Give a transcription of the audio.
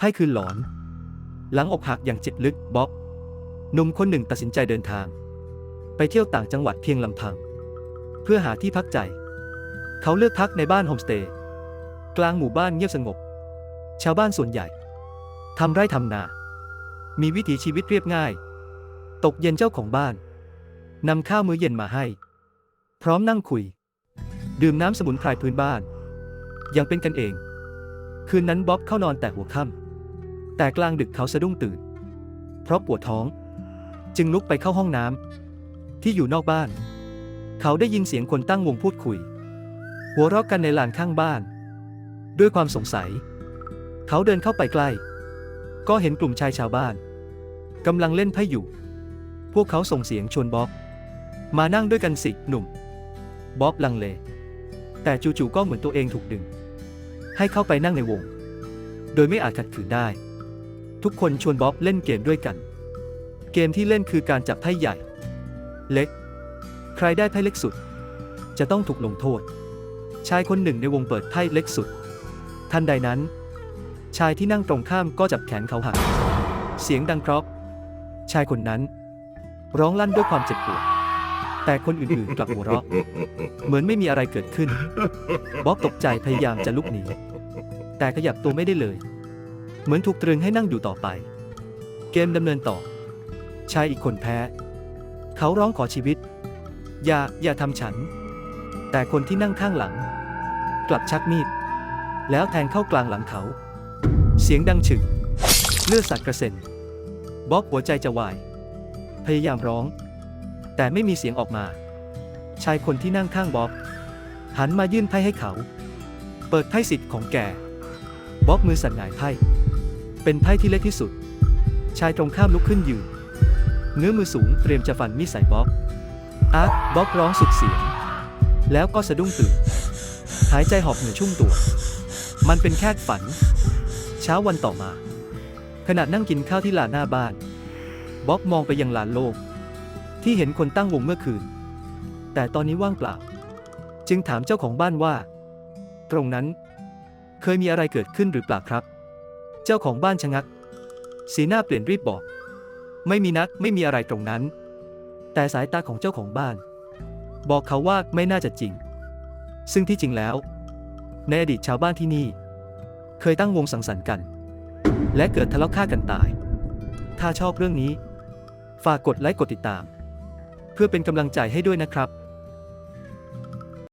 ไพ่คืนหลอน หลังอกหักอย่างเจ็บลึกบ๊อบหนุ่มคนหนึ่งตัดสินใจเดินทาง ไปเที่ยวต่างจังหวัดเพียงลำพัง เพื่อหาที่พักใจ เขาเลือกพักในบ้านโฮมสเตย์กลางหมู่บ้านเงียบสงบ ชาวบ้านส่วนใหญ่ทำไร่ทำนา มีวิถีชีวิตเรียบง่าย ตกเย็นเจ้าของบ้านนำข้าวมื้อเย็นมาให้ พร้อมนั่งคุย ดื่มน้ำสมุนไพรพื้นบ้าน ยังเป็นกันเอง คืนนั้นบ๊อบเข้านอนแต่หัวค่ำ แต่กลางดึกเขาสะดุ้งตื่น เพราะปวดท้อง จึงลุกไปเข้าห้องน้ำที่อยู่นอกบ้าน เขาได้ยินเสียงคนตั้งวงพูดคุย หัวเราะกันในลานข้างบ้าน ด้วยความสงสัย เขาเดินเข้าไปใกล้ ก็เห็นกลุ่มชายชาวบ้านกำลังเล่นไพ่อยู่ พวกเขาส่งเสียงชวนบ๊อบ มานั่งด้วยกันสิหนุ่ม บ๊อบลังเล แต่จู่ๆก็เหมือนตัวเองถูกดึง ให้เข้าไปนั่งในวง โดยไม่อาจขัดขืนได้ ทุกคนชวนบ๊อบเล่นเกมด้วยกัน เกมที่เล่นคือการจับไพ่ใหญ่ เล็ก ใครได้ไพ่เล็กสุด จะต้องถูกลงโทษ ชายคนหนึ่งในวงเปิดไพ่เล็กสุด ทันใดนั้น ชายที่นั่งตรงข้ามก็จับแขนเขาหัก เสียงดังเพราะชายคนนั้น ร้องลั่นด้วยความเจ็บปวด แต่คนอื่นๆกลับหัวเราะ เหมือนไม่มีอะไรเกิดขึ้น บ๊อบตกใจพยายามจะลุกหนี แต่ขยับตัวไม่ได้เลย เหมือนถูกตรึงให้นั่งอยู่ต่อไป เกมดำเนินต่อ ชายอีกคนแพ้ เขาร้องขอชีวิต อย่า อย่าทำฉัน แต่คนที่นั่งข้างหลัง กลับชักมีด แล้วแทงเข้ากลางหลังเขา เสียงดังฉึก เลือดสัดกระเซ็นบ๊อบหัวใจจะวาย พยายามร้อง แต่ไม่มีเสียงออกมา ชายคนที่นั่งข้างบ๊อบหันมายื่นไพ่ให้เขา เปิดไพ่สิทธิ์ของแกบ๊อบมือสั่นหงายไพ่ เป็นไพ่ที่เล็กที่สุด ชายตรงข้ามลุกขึ้นยืนเงื้อมือสูงเตรียมจะฟันมีดใส่บ๊อบอาร์ตบ๊อบร้องสุดเสียง แล้วก็สะดุ้งตื่น หายใจหอบเหนื่อยชุ่มตัว มันเป็นแค่ฝัน เช้าวันต่อมา ขณะนั่งกินข้าวที่ลานหน้าบ้าน บ๊อบมองไปยังลานโล่งที่เห็นคนตั้งวงเมื่อคืน แต่ตอนนี้ว่างเปล่า จึงถามเจ้าของบ้านว่า ตรงนั้น เคยมีอะไรเกิดขึ้นหรือเปล่าครับ เจ้าของบ้านชะงัก สีหน้าเปลี่ยนรีบบอก ไม่มีนักไม่มีอะไรตรงนั้น แต่สายตาของเจ้าของบ้าน บอกเขาว่าไม่น่าจะจริง ซึ่งที่จริงแล้ว ในอดีตชาวบ้านที่นี่ เคยตั้งวงสังสรรค์กัน และเกิดทะเลาะฆ่ากันตาย ถ้าชอบเรื่องนี้ ฝากกดไลค์กดติดตาม เพื่อเป็นกำลังใจให้ด้วยนะครับ